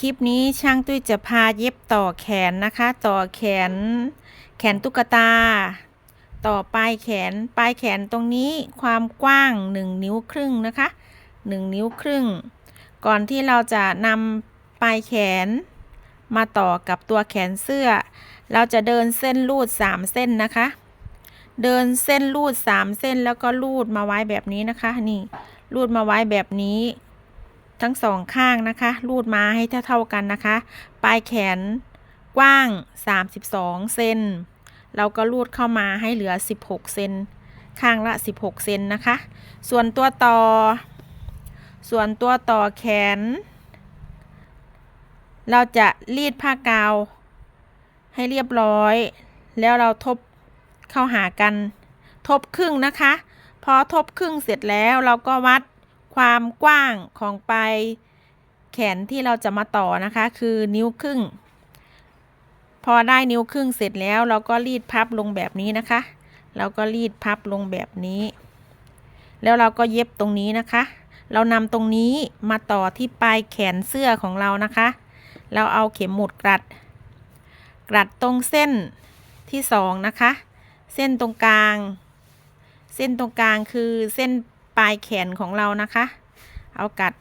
คลิปนี้ช่างตุ้ยจะพาเย็บต่อแขนนะคะ ต่อแขน แขนตุ๊กตา ต่อปลายแขนปลายแขนตรงนี้ความกว้าง 1 นิ้วครึ่งนะคะ 1 นิ้วครึ่ง ก่อนที่เราจะนำปลายแขน มาต่อกับตัวแขนเสื้อ เราจะเดินเส้นรูด 3 เส้นนะคะ เดินเส้นรูด 3 เส้นแล้วก็รูดมาไว้แบบนี้นะคะ นี่รูดมาไว้แบบนี้ ทั้งสองข้างนะคะ รูดมาให้เท่าๆกันนะคะ ปลายแขนกว้าง 32 เซน เราก็รูดเข้ามาให้เหลือ 16 เซน ข้างละ 16 เซนนะคะ ส่วนตัวต่อ ส่วนตัวต่อแขน เราจะรีดผ้ากาว ให้เรียบร้อย แล้วเราทบเข้าหากัน ทบครึ่งนะคะ พอทบครึ่งเสร็จแล้วเราก็วัด ความกว้างของปลายแขนที่เราจะมาต่อนะคะ คือนิ้วครึ่ง พอได้นิ้วครึ่งเสร็จแล้ว เราก็รีดพับลงแบบนี้นะคะ เราก็รีดพับลงแบบนี้ แล้วเราก็เย็บตรงนี้นะคะ เรานำตรงนี้มาต่อที่ปลายแขนเสื้อของเรานะคะ เราเอาเข็มหมุดกรัดกรัดตรงเส้นที่สองนะคะ เส้นตรงกลาง เส้นตรงกลางคือเส้น ปลายแขนของเรานะคะ เอากัด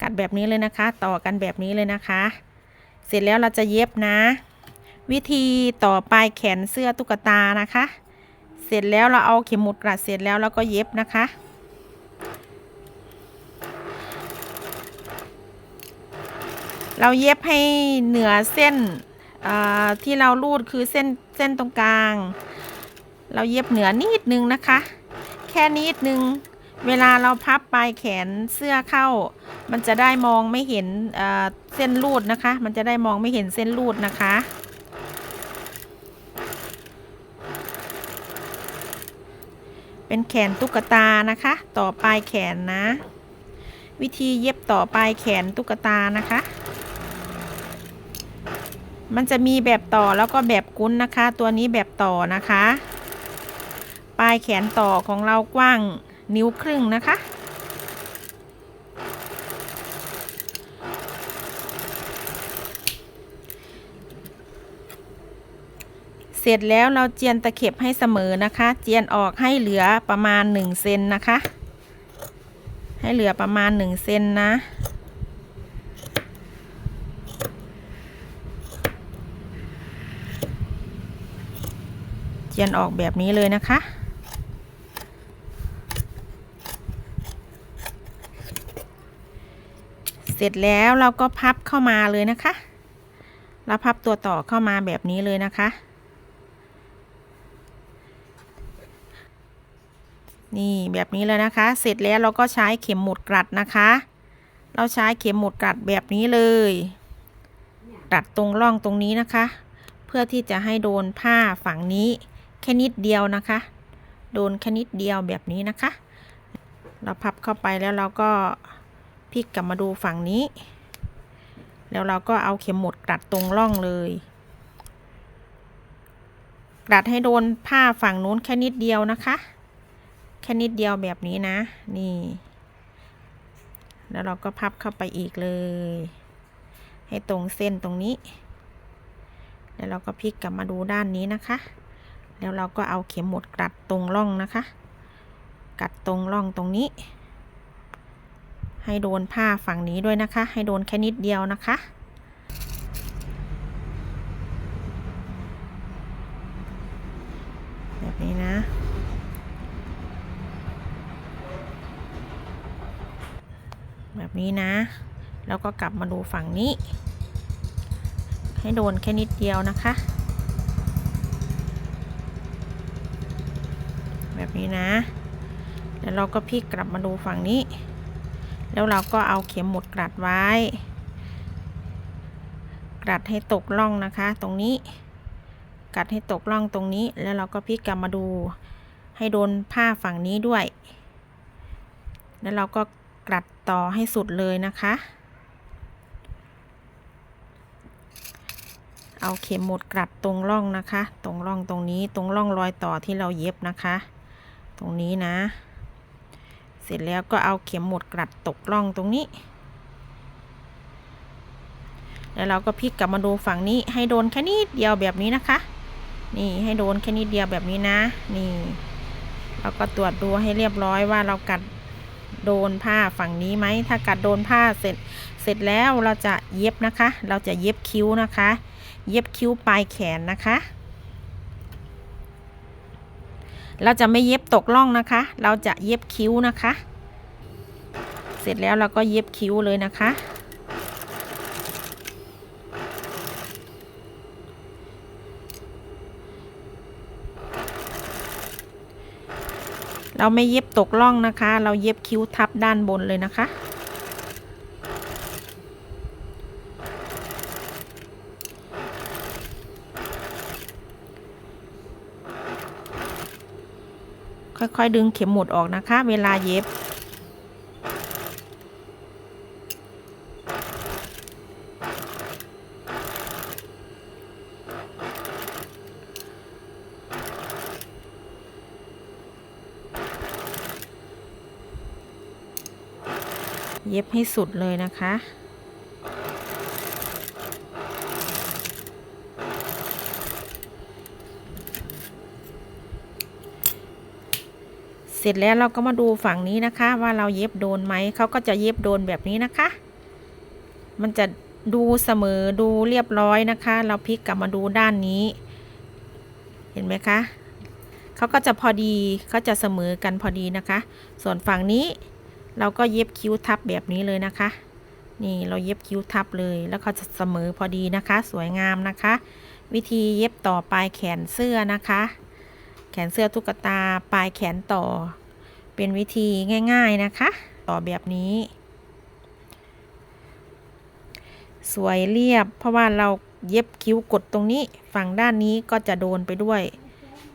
กัดแบบนี้เลยนะคะ ต่อกันแบบนี้เลยนะคะ เสร็จแล้วเราจะเย็บนะ วิธีต่อปลายแขนเสื้อตุ๊กตานะคะ เสร็จแล้วเราเอาเข็มหมุดกรัดเสร็จแล้วเราก็เย็บนะคะเราเย็บให้เหนือเส้นที่เราลูดคือเส้นเส้นตรงกลาง เราเย็บเหนือนิดนึงนะคะ แค่นิดนึง เวลาเราพับปลายแขนเสื้อเข้า มันจะได้มองไม่เห็นเส้นรูดนะคะ มันจะได้มองไม่เห็นเส้นรูดนะคะ เป็นแขนตุ๊กตานะคะ ต่อปลายแขนนะ วิธีเย็บต่อปลายแขนตุ๊กตานะคะ มันจะมีแบบต่อแล้วก็แบบกุ้นนะคะ ตัวนี้แบบต่อนะคะ ปลายแขนต่อของเรากว้าง นิ้วครึ่งนะคะ เสร็จแล้วเราเจียนตะเข็บให้เสมอนะคะ เจียนออกให้เหลือประมาณ1เซนนะคะ ให้เหลือประมาณ1เซนนะเจียนออกแบบนี้เลยนะคะ เสร็จแล้วเราก็พับเข้ามาเลยนะคะ เราพับตัวต่อเข้ามาแบบนี้เลยนะคะ นี่แบบนี้เลยนะคะ เสร็จแล้วเราก็ใช้เข็มหมุดกรัดนะคะ เราใช้เข็มหมุดกรัดแบบนี้เลยกรัดตรงร่องตรงนี้นะคะ เพื่อที่จะให้โดนผ้าฝั่งนี้แค่นิดเดียวนะคะ โดนแค่นิดเดียวแบบนี้นะคะ เราพับเข้าไปแล้วเราก็ พลิกกลับมาดูฝั่งนี้ แล้วเราก็เอาเข็มหมุดกรัดตรงร่องเลยกรัดให้โดนผ้าฝั่งนู้นแค่นิดเดียวนะคะ แค่นิดเดียวแบบนี้นะ นี่ แล้วเราก็พับเข้าไปอีกเลย ให้ตรงเส้นตรงนี้ แล้วเราก็พลิกกลับมาดูด้านนี้นะคะ แล้วเราก็เอาเข็มหมุดกรัดตรงร่องนะคะ กัดตรงร่องตรงนี้ ให้โดนผ้าฝั่งนี้ด้วยนะคะ ให้โดนแค่นิดเดียวนะคะ แบบนี้นะ แบบนี้นะ แล้วก็กลับมาดูฝั่งนี้ ให้โดนแค่นิดเดียวนะคะ แบบนี้นะแล้วเราก็พลิกกลับมาดูฝั่งนี้ แล้วเราก็เอาเข็มหมุดกรัดไว้กรัดให้ตกล่องนะคะ ตรงนี้กัดให้ตกล่องตรงนี้ แล้วเราก็พลิกกลับมาดู ให้โดนผ้าฝั่งนี้ด้วย แล้วเราก็กรัดต่อให้สุดเลยนะคะ เอาเข็มหมุดกรัดตรงร่องนะคะ ตรงร่องตรงนี้ ตรงร่องรอยต่อที่เราเย็บนะคะ ตรงนี้นะ เสร็จแล้วก็เอาเข็มหมุดกรัดตกร่องตรงนี้ แล้วเราก็พลิกกลับมาดูฝั่งนี้ให้โดนแค่นิดเดียวแบบนี้นะคะ นี่ให้โดนแค่นิดเดียวแบบนี้นะ นี่ เราก็ตรวจดูให้เรียบร้อยว่าเรากัดโดนผ้าฝั่งนี้ไหม ถ้ากัดโดนผ้าเสร็จ เสร็จแล้วเราจะเย็บนะคะ เราจะเย็บคิ้วนะคะ เย็บคิ้วปลายแขนนะคะ เราจะไม่เย็บตกล่องนะคะ เราจะเย็บคิ้วนะคะ เสร็จแล้วเราก็เย็บคิ้วเลยนะคะ เราไม่เย็บตกล่องนะคะ เราเย็บคิ้วทับด้านบนเลยนะคะ ค่อยๆ ดึงเข็มหมุดออกนะคะ เวลาเย็บ เย็บให้สุดเลยนะคะ เสร็จแล้วเราก็มาดูฝั่งนี้นะคะ ว่าเราเย็บโดนไหมเขาก็จะเย็บโดนแบบนี้นะคะ มันจะดูเสมอดูเรียบร้อยนะคะ เราพลิกกลับมาดูด้านนี้ เห็นไหมคะเขาก็จะพอดีเขาจะเสมอกันพอดีนะคะ ส่วนฝั่งนี้เราก็เย็บคิ้วทับแบบนี้เลยนะคะ นี่เราเย็บคิ้วทับเลย แล้วเขาจะเสมอพอดีนะคะ สวยงามนะคะ วิธีเย็บต่อปลายแขนเสื้อนะคะ แขนเสื้อตุ๊กตาปลายแขนต่อ เป็นวิธีง่ายๆนะคะ ต่อแบบนี้ สวยเรียบ เพราะว่าเราเย็บคิ้วกดตรงนี้ ฝั่งด้านนี้ก็จะโดนไปด้วย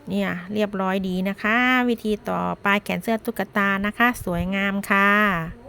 เนี่ยเรียบร้อยดีนะคะ วิธีต่อปลายแขนเสื้อตุ๊กตานะคะ สวยงามค่ะ